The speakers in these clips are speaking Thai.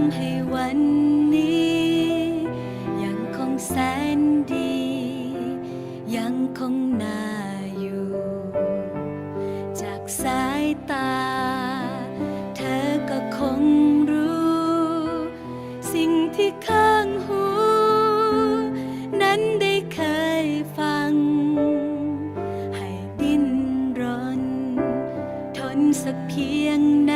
ำให้วันนี้ ยังคงแสนดี ยังคงน่าอยู่ จากสายตา เธอก็คงรู้ สิ่งที่ข้างหู นั้นได้เคยฟัง ให้ดิ้นรน ทนสักเพียงไหน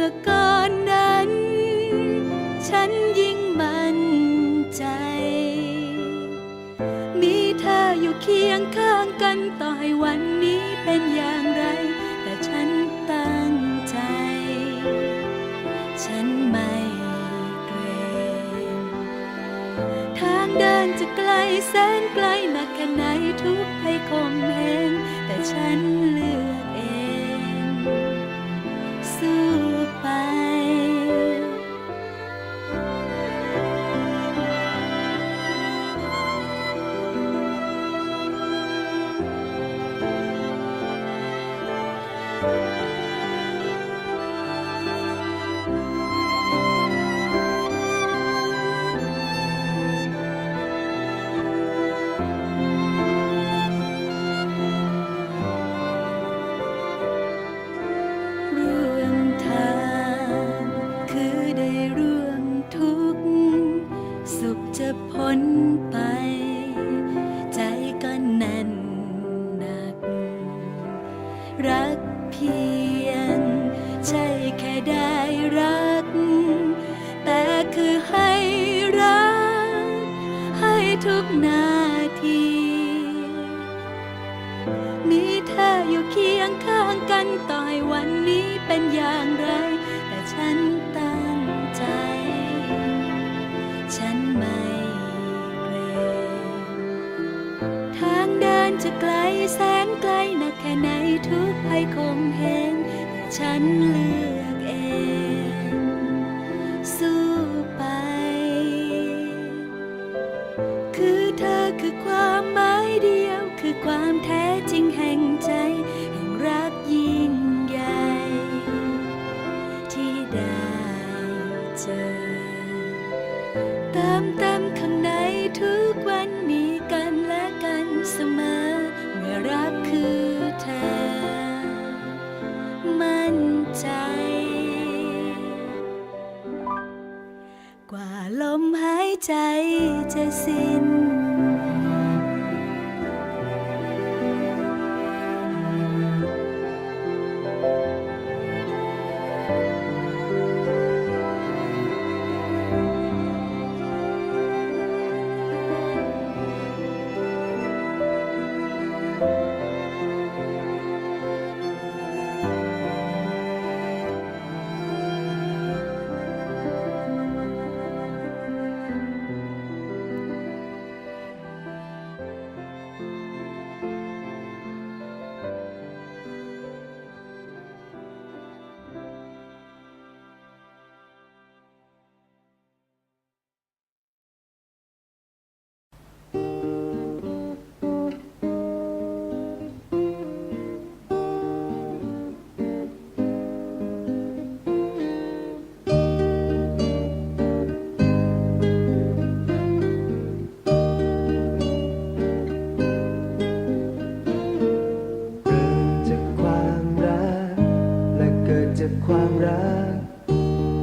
มื่อก่อนนั้น ฉันยิ่งมั่นใจ มีเธออยู่เคียงข้างกันต่อให้วันนี้เป็นอย่างไร แต่ฉันตั้งใจ ฉันไม่เกรงทางเดินจะไกลแสนไกลหนักแค่ไหนทุกให้คมเหงแต่ฉันเลือ จะไกลแสนไกลหนักแค่ไหนทุกภัยคมเหงแต่ฉันเลือกเอง สู้ไป คือเธอคือความหมายเดียวคือความแท้ ใจ กว่าลมหายใจจะสิ้น รัก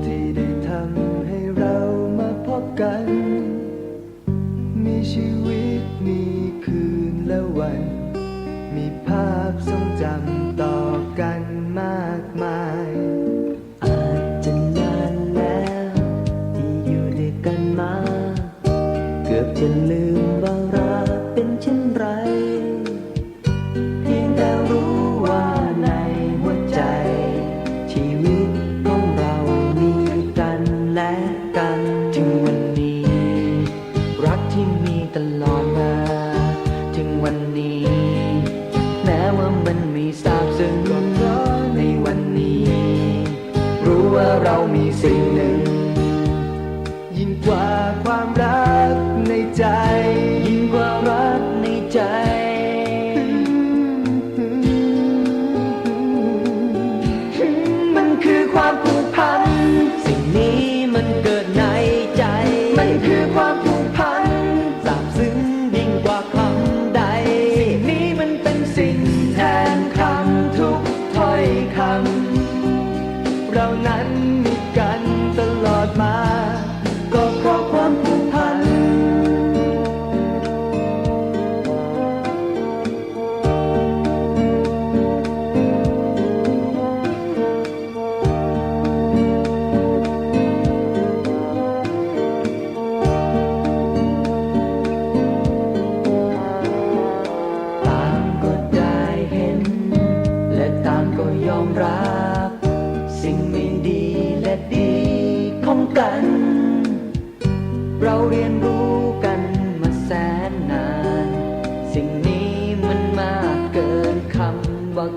ที่ได้ทำให้เรามาพบกัน มีชีวิตมีคืนและวัน มีภาพทรงจำต่อกันมากมาย อาจจะนานแล้วที่อยู่ด้วยกันมา เกือบจะลืมว่า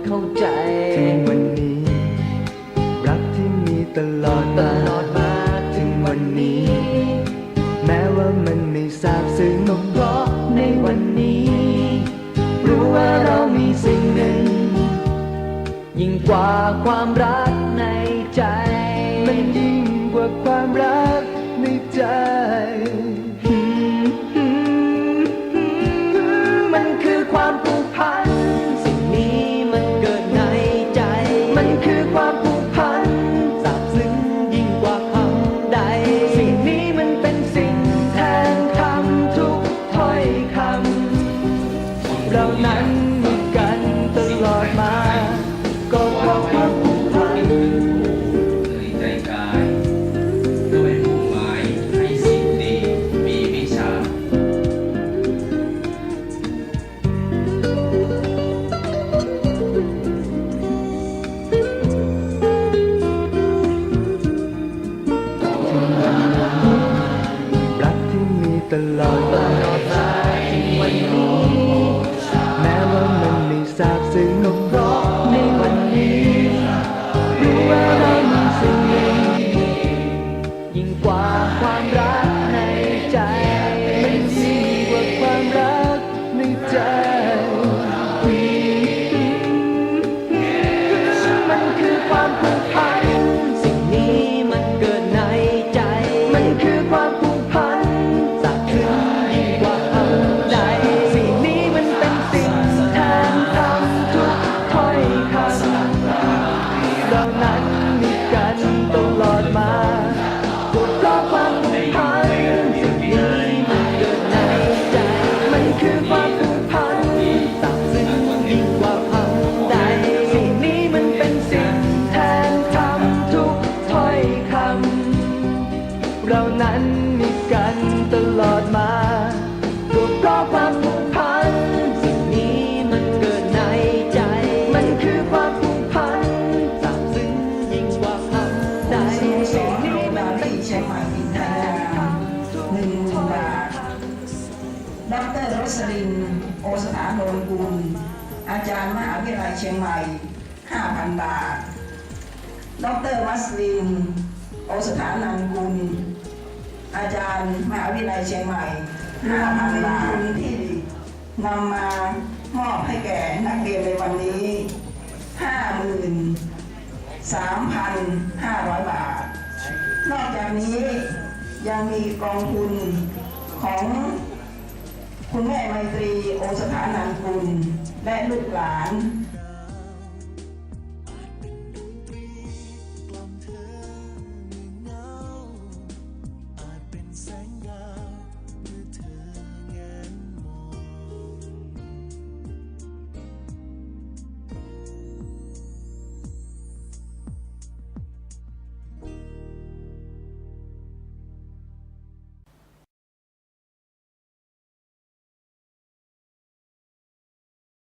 เข้าใจถึงวันนี้ รักที่มีตลอดตลอดมาถึงวันนี้ แม้ว่ามันไม่ทราบซึ้งก็เพราะในวันนี้ รู้ว่าเรามีสิ่งหนึ่ง ยิ่งกว่าความรัก เพราะในวันนี้รู้ว่า สลิน โอสถานนกุล อาจารย์มหาวิทยาลัยเชียงใหม่ 5,000 บาท ดรมัสลิน โอสถานนันกุล อาจารย์มหาวิทยาลัยเชียงใหม่ 5,000 บาทที่นำมามอบให้แก่นักเรียนในวันนี้ 53,500 บาท นอกจากนี้ยังมีกองทุนของ คุณแม่ไมตรีโอสถานังคุณและลูกหลาน